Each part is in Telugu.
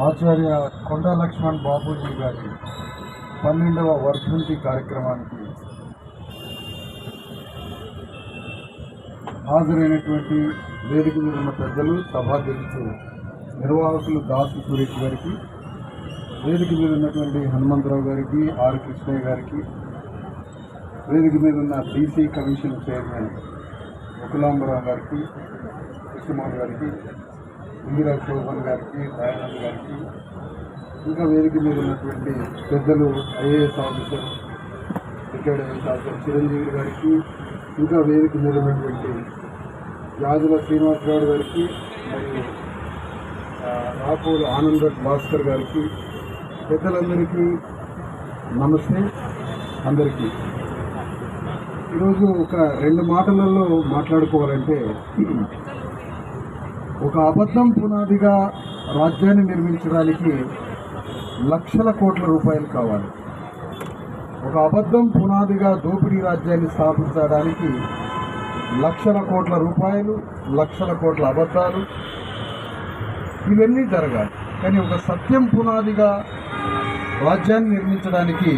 ఆచార్య కొండ లక్ష్మణ్ బాబూజీ గారి పన్నెండవ వర్ధంతి కార్యక్రమానికి హాజరైనటువంటి వేదిక మీద ఉన్న పెద్దలు సభాధ్యక్షులు నిర్వాహకులు దాసు సురేష్ గారికి వేదిక మీద ఉన్నటువంటి హనుమంతరావు గారికి ఆర్ కృష్ణయ్య గారికి వేదిక మీద ఉన్న బీసీ కమిషన్ చైర్మన్ ముకులాంబరావు గారికి కృష్ణమోహన్ గారికి ఇందిరా శోభన్ గారికి దయానంద్ గారికి ఇంకా వేదిక మీద ఉన్నటువంటి పెద్దలు IAS officer retired IAS officer Chiranjeevi గారికి ఇంకా వేదిక మీద ఉన్నటువంటి యాదుల శ్రీనివాసరావు గారికి మరియు రాపూర్ ఆనంద భాస్కర్ గారికి పెద్దలందరికీ నమస్తే అందరికీ. ఈరోజు ఒక రెండు మాటలలో మాట్లాడుకోవాలంటే ఒక అబద్ధం పునాదిగా రాజ్యాన్ని నిర్మించడానికి లక్షల కోట్ల రూపాయలు కావాలి. ఒక అబద్ధం పునాదిగా దోపిడీ రాజ్యాన్ని స్థాపించడానికి లక్షల కోట్ల రూపాయలు లక్షల కోట్ల అబద్ధాలు ఇవన్నీ జరగాలి. కానీ ఒక సత్యం పునాదిగా రాజ్యాన్ని నిర్మించడానికి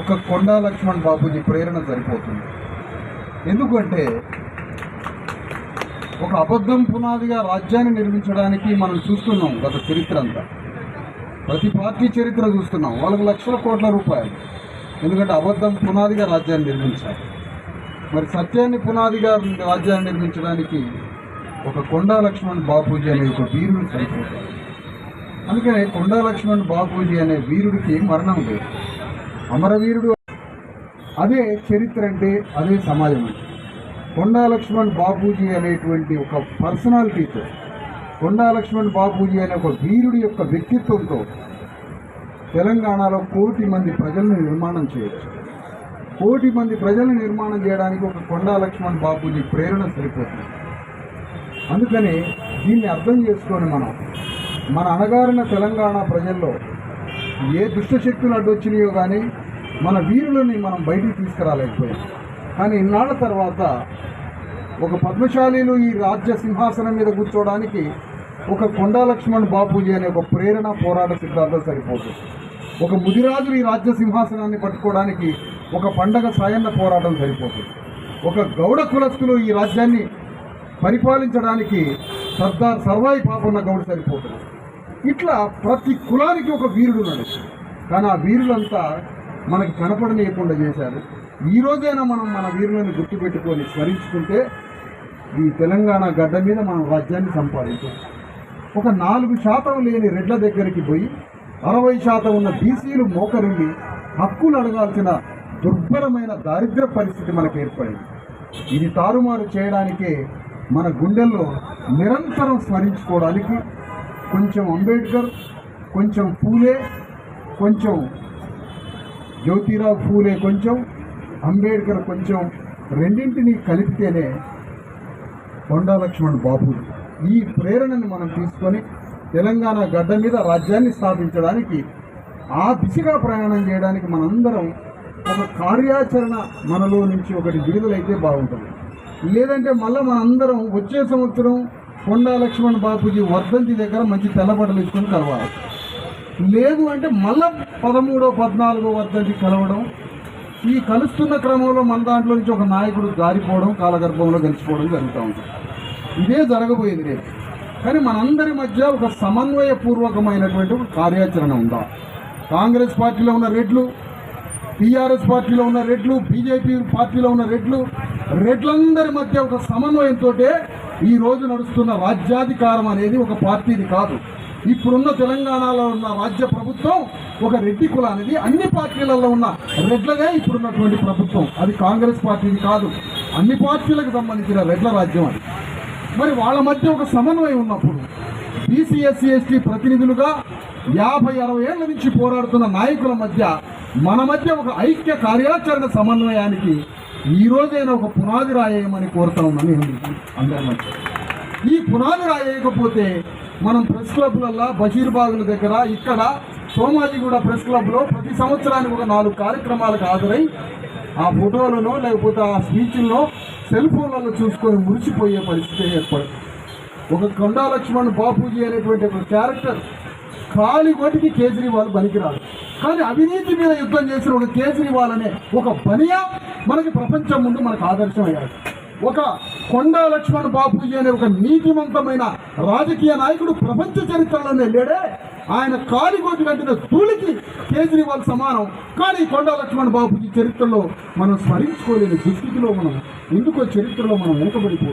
ఒక కొండా లక్ష్మణ్ బాబుజీ ప్రేరణ సరిపోతుంది. ఎందుకంటే ఒక అబద్ధం పునాదిగా రాజ్యాన్ని నిర్మించడానికి మనం చూస్తున్నాం గత చరిత్ర అంతా. ప్రతి పార్టీ చరిత్ర చూస్తున్నాం. వాళ్ళకి లక్షల కోట్ల రూపాయలు. ఎందుకంటే అబద్ధం పునాదిగా రాజ్యాన్ని నిర్మించాలి మరి సత్యాన్ని పునాదిగా రాజ్యాన్ని నిర్మించడానికి ఒక కొండా లక్ష్మణ్ బాపూజీ అనే ఒక వీరుడు సరిపోతాడు. అందుకనే కొండా లక్ష్మణ్ బాపూజీ అనే వీరుడికి మరణం లేదు. అమరవీరుడు అదే చరిత్ర అంటే అదే సమాజం అంటే. కొండా లక్ష్మణ్ బాపూజీ అనేటువంటి ఒక పర్సనాలిటీతో కొండా లక్ష్మణ్ బాపూజీ అనే ఒక వీరుడి యొక్క వ్యక్తిత్వంతో తెలంగాణలో కోటి మంది ప్రజలను నిర్మాణం చేయొచ్చు. కోటి మంది ప్రజలను నిర్మాణం చేయడానికి ఒక కొండా లక్ష్మణ్ బాపూజీ ప్రేరణ సరిపోతుంది. అందుకని దీన్ని అర్థం చేసుకొని మనం మన అణగారిన తెలంగాణ ప్రజల్లో ఏ దుష్టశక్తులు అడ్డొచ్చినాయో కానీ మన వీరులని మనం బయటికి తీసుకురాలేకపోయాం. కానీ ఇన్నాళ్ళ తర్వాత ఒక పద్మశాలీలు ఈ రాజ్య సింహాసనం మీద కూర్చోవడానికి ఒక కొండా లక్ష్మణ్ బాపూజీ అనే ఒక ప్రేరణ పోరాట సిద్ధాంతం సరిపోతుంది ఒక ముదిరాజులు ఈ రాజ్య సింహాసనాన్ని పట్టుకోవడానికి ఒక పండగ సాయన్న పోరాటం సరిపోతుంది ఒక గౌడ కులస్తులు ఈ రాజ్యాన్ని పరిపాలించడానికి సర్దార్ సర్వాయి పాపన్న గౌడ్ సరిపోతుంది ఇట్లా ప్రతి కులానికి ఒక వీరుడు నడుస్తుంది. కానీ ఆ వీరులంతా మనకి కనపడనీయకుండా చేశారు. ఈ రోజైనా మనం మన వీరులను గుర్తుపెట్టుకొని స్మరించుకుంటే ఈ తెలంగాణ గడ్డ మీద మనం రాజ్యాన్ని సంపాదించాం. ఒక నాలుగు శాతం లేని రెడ్ల దగ్గరికి పోయి అరవై శాతం ఉన్న బీసీలు మోకరుండి హక్కులు అడగాల్సిన దుర్భరమైన దారిద్ర పరిస్థితి మనకు ఏర్పడింది. ఇది తారుమారు చేయడానికే మన గుండెల్లో నిరంతరం స్మరించుకోవడానికి కొంచెం అంబేద్కర్ కొంచెం పూలే కొంచెం జ్యోతిరావు పూలే కొంచెం అంబేద్కర్ కొంచెం రెండింటినీ కలిపితేనే కొండా లక్ష్మణ్ బాబు ఈ ప్రేరణను మనం తీసుకొని తెలంగాణ గడ్డ మీద రాజ్యాన్ని స్థాపించడానికి ఆ దిశగా ప్రయాణం చేయడానికి మనందరం ఒక కార్యాచరణ మనలో నుంచి ఒకటి విడుదలైతే బాగుంటుంది. లేదంటే మళ్ళీ మనందరం వచ్చే సంవత్సరం కొండా లక్ష్మణ్ బాపూజీ వర్ధంతి దగ్గర మంచి తెల్లబట్టలు ఇచ్చుకొని కలవాలి. లేదు అంటే మళ్ళా పదమూడో పద్నాలుగో వర్ధంతి కలవడం ఈ కలుస్తున్న క్రమంలో మన దాంట్లో నుంచి ఒక నాయకుడు జారిపోవడం కాలగర్భంలో కలిసిపోవడం జరుగుతూ ఉంటుంది ఇదే జరగబోయేది రేపు. కానీ మనందరి మధ్య ఒక సమన్వయపూర్వకమైనటువంటి ఒక కార్యాచరణ ఉందా? కాంగ్రెస్ పార్టీలో ఉన్న రెడ్లు టీఆర్ఎస్ పార్టీలో ఉన్న రెడ్లు బీజేపీ పార్టీలో ఉన్న రెడ్లు రెడ్లందరి మధ్య ఒక సమన్వయంతో ఈ రోజు నడుస్తున్న రాజ్యాధికారం అనేది ఒక పార్టీది కాదు. ఇప్పుడున్న తెలంగాణలో ఉన్న రాజ్య ప్రభుత్వం ఒక రెడ్డి కులానిది. అన్ని పార్టీలలో ఉన్న రెడ్లదే ఇప్పుడున్నటువంటి ప్రభుత్వం. అది కాంగ్రెస్ పార్టీది కాదు. అన్ని పార్టీలకు సంబంధించిన రెడ్ల రాజ్యం అది. మరి వాళ్ళ మధ్య ఒక సమన్వయం ఉన్నప్పుడు బీసీఎస్సీ ఎస్టీ ప్రతినిధులుగా యాభై అరవై ఏళ్ళ నుంచి పోరాడుతున్న నాయకుల మధ్య మన మధ్య ఒక ఐక్య కార్యాచరణ సమన్వయానికి ఈ రోజైనా ఒక పునాది రాయేయమని కోరుతా ఉన్నాను నేను. అందరి మధ్య. ఈ పునాది రాయకపోతే మనం ప్రెస్ క్లబ్లల్లో బషీర్బాగుల దగ్గర ఇక్కడ సోమాజిగూడ ప్రెస్ క్లబ్లో ప్రతి సంవత్సరానికి ఒక నాలుగు కార్యక్రమాలకు హాజరై ఆ ఫోటోలను లేకపోతే ఆ స్పీచ్ల్లో సెల్ ఫోన్లలో చూసుకొని మురిసిపోయే పరిస్థితి ఏర్పడింది. ఒక కొండా లక్ష్మణ్ బాపూజీ అనేటువంటి ఒక క్యారెక్టర్ కాలి ఓటికి కేజ్రీవాల్ పనికిరాదు కానీ అవినీతి మీద యుద్ధం చేసిన ఒక కేజ్రీవాల్ అనే ఒక బనియా మనకి ప్రపంచం ముందు మనకు ఆదర్శం అయ్యాడు ఒక కొండా లక్ష్మణ్ బాపూజీ అనే ఒక నీతివంతమైన రాజకీయ నాయకుడు ప్రపంచ చరిత్రలోనే లేడే. ఆయన కాలిగోటి కట్టిన తూలికి కేజ్రీవాల్ సమానం. కానీ కొండా లక్ష్మణ్ బాపూజీ చరిత్రలో మనం స్మరించుకోలేని దుస్థితిలో మనం ఎందుకో చరిత్రలో మనం వెనుకబడిపో